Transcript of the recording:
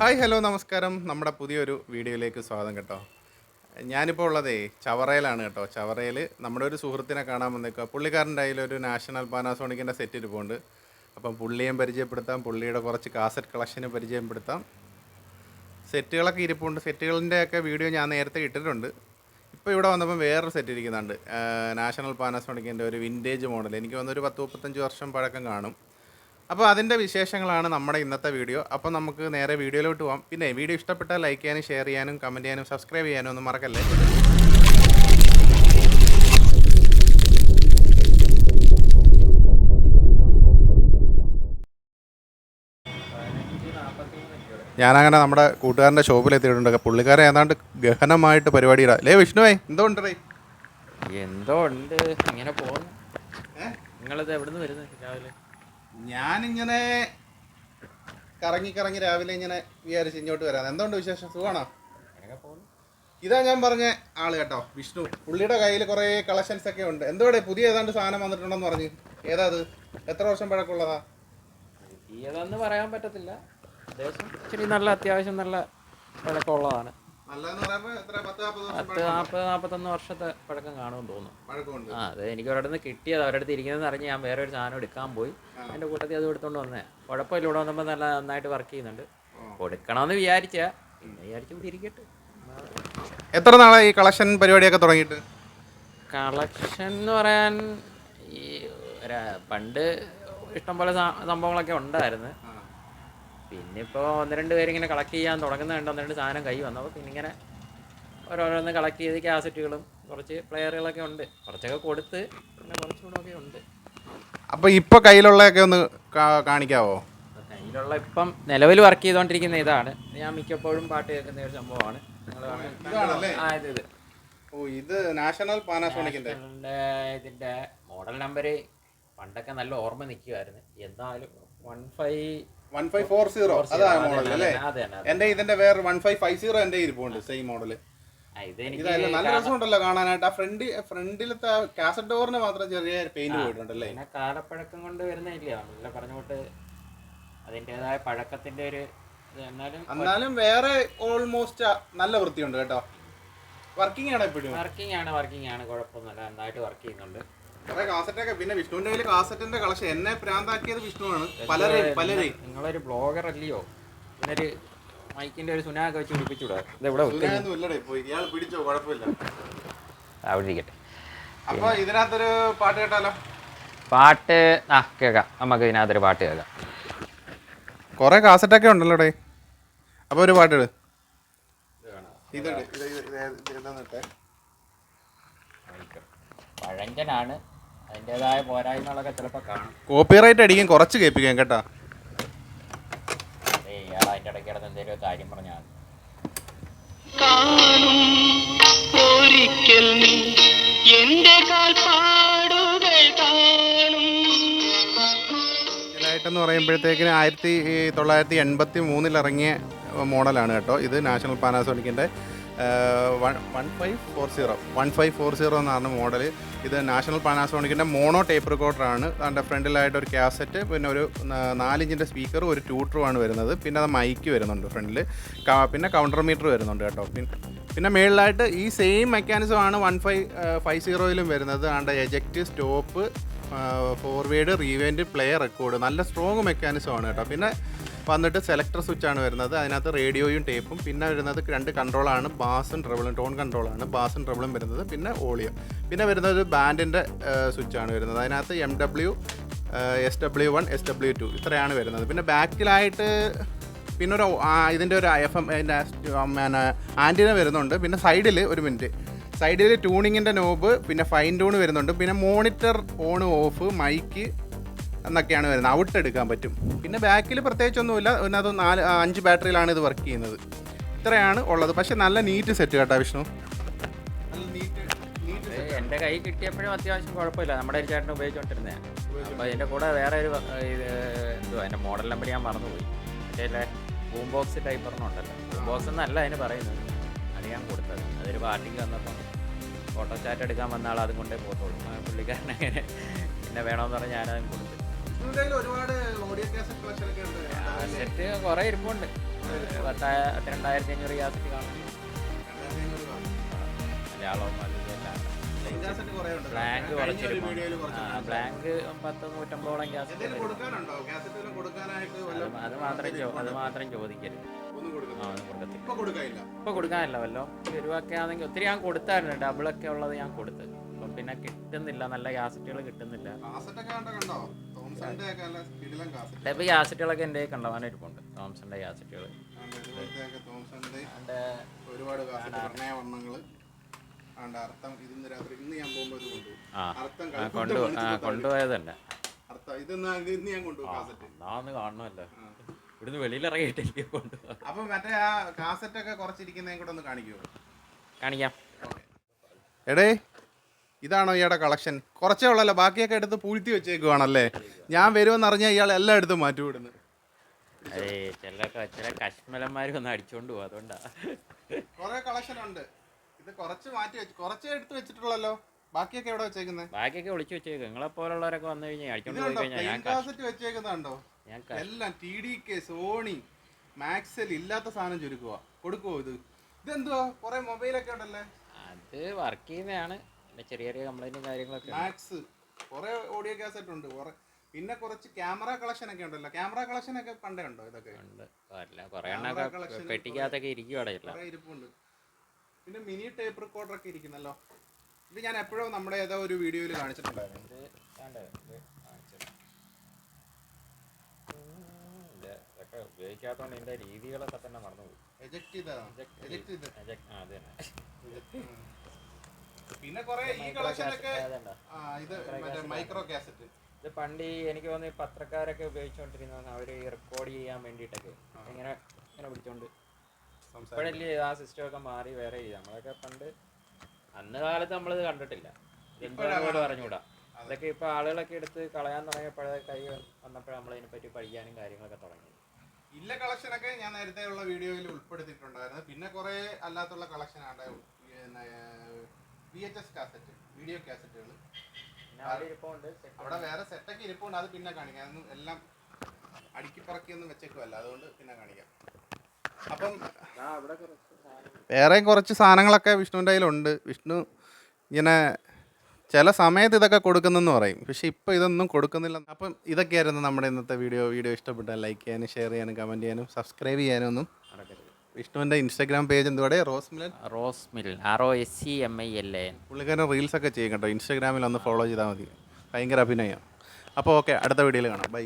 Hi hello നമസ്കാരം. നമ്മുടെ പുതിയൊരു വീഡിയോയിലേക്ക് സ്വാഗതം കേട്ടോ. ഞാനിപ്പോൾ ഉള്ളതേ ചവറയിലാണ് കേട്ടോ. ചവറയിൽ നമ്മുടെ ഒരു സുഹൃത്തിനെ കാണാൻ വന്നേക്കുക പുള്ളിക്കാരന്റെ അതിലൊരു നാഷണൽ പാനാസോണിക്കിന്റെ സെറ്റ് ഇരിപ്പുണ്ട്. അപ്പം പുള്ളിയെ പരിചയപ്പെടുത്താം. പുള്ളിയുടെ കുറച്ച് കാസറ്റ് കളക്ഷന് പരിചയപ്പെടുത്താം സെറ്റുകളൊക്കെ ഇരിപ്പുണ്ട്. സെറ്റുകളിന്റെ ഒക്കെ വീഡിയോ ഞാൻ നേരത്തെ ഇട്ടിട്ടുണ്ട്. ഇപ്പോൾ ഇവിടെ വന്നപ്പം വേറൊരു സെറ്റ് ഇരിക്കുന്നുണ്ട്. നാഷണൽ പാനാസോണിക്കിന്റെ ഒരു വിന്റേജ് മോഡൽ എനിക്ക് വന്നൊരു പത്ത് മുപ്പത്തഞ്ച് വർഷം പഴക്കം കാണും. അപ്പോൾ അതിന്റെ വിശേഷങ്ങളാണ് നമ്മുടെ ഇന്നത്തെ വീഡിയോ. അപ്പോൾ നമുക്ക് നേരെ വീഡിയോയിലോട്ട് പോകാം പിന്നെ വീഡിയോ ഇഷ്ടപ്പെട്ടാൽ ലൈക്ക് ചെയ്യാനും ഷെയർ ചെയ്യാനും കമന്റ് ചെയ്യാനും സബ്സ്ക്രൈബ് ചെയ്യാനും ഒന്നും മറക്കല്ലേ? ഞാനങ്ങനെ നമ്മുടെ കൂട്ടുകാരന്റെ ഷോപ്പിലെത്തിയിട്ടുണ്ട് പുള്ളിക്കാരെ ഏതാണ്ട് ഗഹനമായിട്ട് പരിപാടിയിടാ. ലേ വിഷ്ണുവേ എന്തോ ഉണ്ട് റേ? എന്തോ ഉണ്ട്. ഇങ്ങനെ പോകുന്നു നിങ്ങളിത് നിന്ന് വരുന്നത് രാവിലെ? ഞാനിങ്ങനെ കറങ്ങി കറങ്ങി രാവിലെ ഇങ്ങനെ വിചാരിച്ച് ഇങ്ങോട്ട് വരാം. എന്തുകൊണ്ട് വിശേഷം? സുഖമാണോ? ഇതാ ഞാൻ പറഞ്ഞ ആൾ കേട്ടോ വിഷ്ണു. പുള്ളിയുടെ കയ്യിൽ കുറേ കളക്ഷൻസ് ഒക്കെ ഉണ്ട്. എന്തോടെ പുതിയ ഏതാണ്ട് സാധനം വന്നിട്ടുണ്ടെന്ന് പറഞ്ഞ്. ഏതാ അത്? എത്ര വർഷം പഴക്കമുള്ളതാ? ഏതാന്ന് പറയാൻ പറ്റത്തില്ല. അത്യാവശ്യം ഇച്ചിരി നല്ല അത്യാവശ്യം നല്ല പഴക്കമുള്ളതാണ്. പത്ത് നാൽപ്പത് നാൽപ്പത്തൊന്ന് വർഷത്തെ പഴക്കം കാണുമെന്ന് തോന്നുന്നു. ആ അത് എനിക്ക് അവിടെ നിന്ന് കിട്ടിയത് അവരുടെ അടുത്ത് ഇരിക്കുന്നതെന്ന് അറിഞ്ഞ് ഞാൻ വേറെ ഒരു സാധനം എടുക്കാൻ പോയി. എന്റെ കൂട്ടത്തിൽ അത് എടുത്തോണ്ട് വന്നേ കുഴപ്പമില്ല ഇവിടെ വന്നപ്പോൾ നല്ല നന്നായിട്ട് വർക്ക് ചെയ്യുന്നുണ്ട്. കൊടുക്കണമെന്ന് വിചാരിച്ച. പിന്നെ വിചാരിച്ചു ഇരിക്കട്ടെ. എത്ര നാളായി ഈ കളക്ഷൻ പരിപാടിയൊക്കെ തുടങ്ങിയിട്ട്? കളക്ഷൻ എന്ന് പറയാൻ ഈ പണ്ട് ഇഷ്ടംപോലെ സംഭവങ്ങളൊക്കെ ഉണ്ടായിരുന്നു. പിന്നെ ഇപ്പോൾ ഒന്ന് രണ്ട് പേരിങ്ങനെ കളക്ട് ചെയ്യാൻ തുടങ്ങുന്നുണ്ട് ഒന്ന് രണ്ട് സാധനം കൈ വന്നു. അപ്പോൾ പിന്നെ ഇങ്ങനെ ഓരോരോന്ന് കളക്ട് ചെയ്ത് കാസറ്റുകളും കുറച്ച് പ്ലെയറുകളൊക്കെ ഉണ്ട്. കുറച്ചൊക്കെ കൊടുത്ത് പിന്നെ കുറച്ചുകൂടെ ഒക്കെ ഉണ്ട്. അപ്പോൾ ഇപ്പോൾ കയ്യിലുള്ളതൊക്കെ ഒന്ന് കാണിക്കാവോ? കയ്യിലുള്ള ഇപ്പം നിലവിൽ വർക്ക് ചെയ്തുകൊണ്ടിരിക്കുന്ന ഇതാണ്. ഞാൻ മിക്കപ്പോഴും പാട്ട് കേൾക്കുന്ന ഒരു സംഭവമാണ്? ആ ഇത് ഇത്. ഓ ഇത് നാഷണൽ ഇതിന്റെ മോഡൽ നമ്പർ പണ്ടൊക്കെ നല്ല ഓർമ്മ നിൽക്കുമായിരുന്നു എന്നാലും one five one five four zero. അതാണ് മോഡൽ അല്ലേ? എന്റെ ഇതിന്റെ വേറെ വൺ ഫൈവ് ഫൈവ് സീറോ എന്റെ ഇരിപ്പുണ്ട് സെയിം മോഡൽ ഇതല്ല നല്ല രസമുണ്ടല്ലോ കാണാനായിട്ട്. ആ ഫ്രണ്ട് ഫ്രണ്ടിലത്തെ കാസറ്റ് ഡോറിന് മാത്രം ചെറിയ പെയിന്റ് പോയിട്ടുണ്ടല്ലേ കാലപ്പഴക്കം കൊണ്ട് വരുന്നില്ല നല്ല പറഞ്ഞോട്ട് അതിന്റെതായ പഴക്കത്തിന്റെ ഒരു എന്നാലും വേറെ ഓൾമോസ്റ്റ് നല്ല വൃത്തിയുണ്ട് കേട്ടോ. വർക്കിംഗ് ആണ് എപ്പോഴും വർക്കിംഗ് ആണ് വർക്കിംഗ് ആണ്. കുഴപ്പമൊന്നുമില്ല. നന്നായിട്ട് വർക്ക് ചെയ്യുന്നുണ്ട്. പിന്നെ വിഷ്ണുവിന്റെ കയ്യിൽ കാസറ്റിന്റെ കളക്ഷൻ എന്നെ പ്രാന്താക്കിയത് വിഷ്ണുവാണ് പലരെയും പലരെയും നിങ്ങളൊരു ബ്ലോഗർ അല്ലയോ പിന്നൊരു മൈക്കിന്റെ ഒരു സുനാക്ക് വെച്ച് പിടിപ്പിച്ചുവിടാ ഇതെവിടെ ഇയാൾ പിടിച്ചോ കുഴപ്പമില്ല അവിടെ ഇരിക്കട്ടെ അപ്പൊ ഇതിനകത്തൊരു പാട്ട് കേട്ടാലോ പാട്ട് ആ കേൾക്കാം നമുക്ക് ഇതിനകത്തൊരു പാട്ട് കേൾക്കാം കുറെ കാസറ്റൊക്കെ ഉണ്ടല്ലോ ഡേ അപ്പൊ ഒരു പാട്ട് ഇട് ഇത് ഇട്. ഇത് ഇത് ഇത് ഇത് പഴഞ്ചനാണ് അതിന്റെതായ പോരായ്മകളൊക്കെ ചിലപ്പോൾ കാണും. കോപ്പിറൈറ്റ് അടിക്കും കുറച്ച് കേൾപ്പിക്കാം കേട്ടോ. ഏയ് ഇയാൾ അതിന്റെ ഇടയ്ക്ക് കിടന്ന് എന്തെങ്കിലും കാര്യം പറഞ്ഞാൽ കാണും ഒരിക്കൽ നീ എന്റെ കാൽപ്പാടുകൾ കാണും. ആയിട്ടെന്ന് പറയുമ്പോഴത്തേക്കിന് ആയിരത്തി തൊള്ളായിരത്തി എൺപത്തി മൂന്നിൽ ഇറങ്ങിയ മോഡലാണ് കേട്ടോ. ഇത് national പാനാസോണിക്കിന്റെ one five four zero. One five four zero എന്നാണ് മോഡൽ ഇത് നാഷണൽ പാനാസോണിക്കിന്റെ മോണോ ടേപ്പ് റെക്കോർഡറാണ്. അതിന്റെ ഫ്രണ്ടിലായിട്ട് ഒരു ക്യാസറ്റ് പിന്നെ ഒരു നാലിഞ്ചിന്റെ സ്പീക്കർ ഒരു ട്യൂട്ടറുമാണ് വരുന്നത്. പിന്നെ അത് മൈക്ക് വരുന്നുണ്ട് ഫ്രണ്ടിൽ പിന്നെ കൗണ്ടർ മീറ്റർ വരുന്നുണ്ട് കേട്ടോ. പിന്നെ പിന്നെ മേളിലായിട്ട് ഈ സെയിം മെക്കാനിസം ആണ് വൺ ഫൈവ് ഫൈവ് സീറോയിലും വരുന്നത്. And eject stop forward rewind play record നല്ല സ്ട്രോങ് മെക്കാനിസമാണ് കേട്ടോ. പിന്നെ വന്നിട്ട് സെലക്ടർ സ്വിച്ച് ആണ് വരുന്നത്. അതിനകത്ത് റേഡിയോയും ടേപ്പും പിന്നെ വരുന്നത് രണ്ട് കൺട്രോളാണ് ബാസും ട്രബിളും ടോൺ കൺട്രോളാണ് ബാസും ട്രബിളും വരുന്നത്. പിന്നെ ഓളിയോ പിന്നെ വരുന്നത് ഒരു ബാൻഡിന്റെ സ്വിച്ചാണ് വരുന്നത്. അതിനകത്ത് M W S W one S W two ഇത്രയാണ് വരുന്നത്. പിന്നെ ബാക്കിലായിട്ട് പിന്നെ ഒരു ഇതിന്റെ ഒരു എഫ് എം പിന്നെ ആന്റിന വരുന്നുണ്ട്. പിന്നെ സൈഡിൽ ഒരു മിനിറ്റ് സൈഡിൽ ട്യൂണിങ്ങിന്റെ നോബ് പിന്നെ ഫൈൻ ട്യൂൺ വരുന്നുണ്ട്. പിന്നെ മോണിറ്റർ ഓൺ ഓഫ് മൈക്ക് എന്നൊക്കെയാണ് വരുന്നത്. ഔട്ട് എടുക്കാൻ പറ്റും. പിന്നെ ബാക്കിൽ പ്രത്യേകിച്ചൊന്നുമില്ല. അത് നാല് അഞ്ച് ബാറ്ററിയിലാണ് ഇത് വർക്ക് ചെയ്യുന്നത്. ഇത്രയാണ് ഉള്ളത്. പക്ഷെ നല്ല നീറ്റ് സെറ്റ് കേട്ടോ വിഷ്ണു. എന്റെ കൈ കിട്ടിയപ്പോഴും അത്യാവശ്യം കുഴപ്പമില്ല. നമ്മുടെ ഒരു ചേട്ടൻ ഉപയോഗിച്ചോണ്ടിരുന്നേ. അപ്പോൾ അതിന്റെ കൂടെ വേറെ ഒരു ഇത് എന്തുവാ അതിന്റെ മോഡൽ നമ്പർ ഞാൻ മറന്നുപോയി. മറ്റേ ബൂം ബോക്സ് ടൈപ്പ് ഒരെണ്ണമുണ്ടല്ലോ ബൂം ബോക്സ് എന്നല്ല അതിന് പറയുന്നത്. അത് ഞാൻ കൊടുത്തത്. അതൊരു പാർട്ടിക്ക് വന്നപ്പം ഫോട്ടോ ചാറ്റ് എടുക്കാൻ വന്ന ആൾ അതും കൊണ്ടേ പോകത്തുള്ളൂ. പുള്ളിക്കാരനെ പുള്ളിക്കാരൻ അങ്ങനെ പിന്നെ വേണമെന്ന് പറഞ്ഞാൽ ഞാനതും കൊടുത്തു. കാസറ്റ് സെറ്റ് കുറെ ഇരിപ്പുണ്ട്. പത്തായ രണ്ടായിരത്തി അഞ്ഞൂറ് കാസറ്റ്. ബ്ലാങ്ക് പത്ത് നൂറ്റമ്പതോളം ഗ്യാസ് കാസറ്റ് അത് മാത്രം അത് മാത്രം ചോദിക്കരുത്. ഇപ്പൊ കൊടുക്കാനില്ല. വല്ലോ. രൂപയൊക്കെ ആണെങ്കിൽ ഒത്തിരി ഞാൻ കൊടുത്തായിരുന്നു. ഡബിളൊക്കെ ഉള്ളത് ഞാൻ കൊടുത്ത്. അപ്പം പിന്നെ കിട്ടുന്നില്ല. നല്ല ഗ്യാസറ്റുകൾ കിട്ടുന്നില്ല. യാസറ്റുകളൊക്കെ ഇപ്പം ഗ്യാസറ്റുകളൊക്കെ എന്റെ കണ്ടവാനായിട്ടുണ്ട് ഇരിപ്പുണ്ട്. തോംസന്റെ എന്റെ ഒരുപാട് പ്രണയ വർണങ്ങൾ. അർത്ഥം ഇന്ന് രാത്രി ഇന്ന് ഞാൻ കൊണ്ടുപോകും. കാണണമല്ലോ. ഇവിടുന്ന് കൊണ്ടുപോകാം അപ്പൊ മറ്റേ ആ കാസറ്റ് ഒക്കെ കുറച്ചിരിക്കുന്നതും കൂടെ ഒന്ന് കാണിക്കുമോ കാണിക്കാം. എടേ ഇതാണോ ഇയാളുടെ കളക്ഷൻ? കുറച്ചേ ഉള്ളല്ലോ ബാക്കിയൊക്കെ എടുത്ത് പൂഴ്ത്തി വെച്ചേക്കുവാണല്ലേ? ഞാൻ വരുമെന്ന് അറിഞ്ഞാൽ ഇയാൾ എല്ലാം എടുത്ത് മാറ്റി വിടുന്നു ഏയ് ചില ക- ചില കശ്മലന്മാർ ഒന്ന് അടിച്ചോണ്ട് പോകും അതുകൊണ്ടാ. കുറെ കളക്ഷൻ ഉണ്ട് ഇത് കുറച്ച് മാറ്റി വെച്ച് കുറച്ചേ എടുത്ത് വെച്ചിട്ടുള്ളല്ലോ. ബാക്കിയൊക്കെ എവിടെ വെച്ചേക്കുന്നത് ബാക്കിയൊക്കെ ഒളിച്ചു വെച്ചേക്കും നിങ്ങളെ പോലുള്ളവരൊക്കെ വന്നു കഴിഞ്ഞാൽ അടിച്ചോണ്ട് പോയി കഴിഞ്ഞാൽ ഞാൻ കാസറ്റ് വെച്ചേക്കുന്നുണ്ടോ? ഞാൻ എല്ലാം T D K Sony Maxell ഇല്ലാത്ത സാധനം ചുരുക്കുക കൊടുക്കുവോ ഇത്? ഇതെന്തുവാ? കുറെ മൊബൈലൊക്കെ ഉണ്ടല്ലേ? അത് വർക്ക് ചെയ്യുന്നതാണ്. പിന്നെ ചെറിയ ചെറിയ കംപ്ലൈന്റും കാര്യങ്ങളൊക്കെ മാക്സ് കുറെ ഓഡിയോ കാസറ്റ് ഉണ്ട്. കുറെ പിന്നെ കുറച്ച് ക്യാമറ കളക്ഷൻ ഒക്കെ ഉണ്ടല്ലോ. ക്യാമറ കളക്ഷൻ ഒക്കെ പണ്ടേ ഉണ്ടോ ഇതൊക്കെ? ഉണ്ട്. അല്ല കുറെ എണ്ണൊക്കെ പെട്ടിക്കകത്തൊക്കെ ഇരിക്കും അവിടെ ഇല്ല കുറെ ഇരിപ്പുണ്ട്. പിന്നെ മിനി ടേപ്പ് റെക്കോർഡർ ഒക്കെ ഇരിക്കുന്നല്ലോ. ഇത് ഞാൻ എപ്പോഴും നമ്മുടെ ഏതോ ഒരു വീഡിയോയിൽ കാണിച്ചിട്ടുണ്ടായിരുന്നു. ഇതൊക്കെ ഉപയോഗിക്കാത്തതുകൊണ്ട് ഇതിന്റെ രീതികളൊക്കെ തന്നെ മറന്നുപോയി. എജക്ട് ചെയ്താ എജക്ട് ചെയ്ത്. Eject- ആ, അത് തന്നെ. പിന്നെ കുറെ ഈ കളക്ഷനൊക്കെ ആ ഇത് മറ്റേ മൈക്രോ കാസറ്റ് ഇത് പണ്ട് ഈ എനിക്ക് തോന്നുന്നു പത്രക്കാരൊക്കെ ഉപയോഗിച്ചുകൊണ്ടിരുന്ന അവർ ഈ റെക്കോർഡ് ചെയ്യാൻ വേണ്ടിയിട്ടൊക്കെ ഇങ്ങനെ ഇങ്ങനെ പിടിച്ചോണ്ട് ഇപ്പോഴല്ലേ ആ സിസ്റ്റം ഒക്കെ മാറി വേറെ നമ്മളൊക്കെ പണ്ട് അന്ന് കാലത്ത് നമ്മളിത് കണ്ടിട്ടില്ല. എന്താണെന്ന് പറഞ്ഞുകൂടാ? അതൊക്കെ ഇപ്പൊ ആളുകളൊക്കെ എടുത്ത് കളയാൻ തുടങ്ങിയപ്പോഴേ കൈ വന്നപ്പോഴേ നമ്മൾ ഇതിനെപ്പറ്റി പഠിക്കാനും കാര്യങ്ങളൊക്കെ തുടങ്ങി ഇല്ല കളക്ഷനൊക്കെ ഞാൻ നേരത്തെ ഉള്ള വീഡിയോയിൽ ഉൾപ്പെടുത്തിയിട്ടുണ്ടായിരുന്നു. പിന്നെ കുറെ അല്ലാത്തുള്ള പിന്നെ V H S cassette video കാസറ്റുകൾ അവിടെ വേറെ സെറ്റൊക്കെ ഇരിപ്പുണ്ട് അത് പിന്നെ കാണിക്കാം. അതൊന്നും എല്ലാം അടുക്കിപ്പറക്കിയൊന്നും പറക്കിയൊന്നും വെച്ചേക്കുമല്ല അതുകൊണ്ട് പിന്നെ കാണിക്കാം. അപ്പം അവിടെ കുറച്ച് സാധനം വേറെ കുറച്ച് സാധനങ്ങളൊക്കെ വിഷ്ണുവിന്റെ കയ്യിലുണ്ട്. വിഷ്ണു ഇങ്ങനെ ചില സമയത്ത് ഇതൊക്കെ കൊടുക്കുന്നെന്ന് പറയും. പക്ഷെ ഇപ്പോൾ ഇതൊന്നും കൊടുക്കുന്നില്ല. അപ്പം ഇതൊക്കെയായിരുന്നു നമ്മുടെ ഇന്നത്തെ വീഡിയോ. വീഡിയോ ഇഷ്ടപ്പെട്ടാൽ ലൈക്ക് ചെയ്യാനും ഷെയർ ചെയ്യാനും കമന്റ് ചെയ്യാനും സബ്സ്ക്രൈബ് ചെയ്യാനും ഒന്നും വിഷ്ണുവിന്റെ Instagram page എന്തുവാടെ? Ros Milan Ros Mil R O S C M I L A N പുള്ളിക്കാരൻ റീൽസൊക്കെ ചെയ്യും കേട്ടോ. ഇൻസ്റ്റാഗ്രാമിൽ ഒന്ന് ഫോളോ ചെയ്താൽ മതി. ഭയങ്കര അഭിനയം. അപ്പോൾ ഓക്കെ അടുത്ത വീഡിയോയിൽ കാണാം. ബൈ.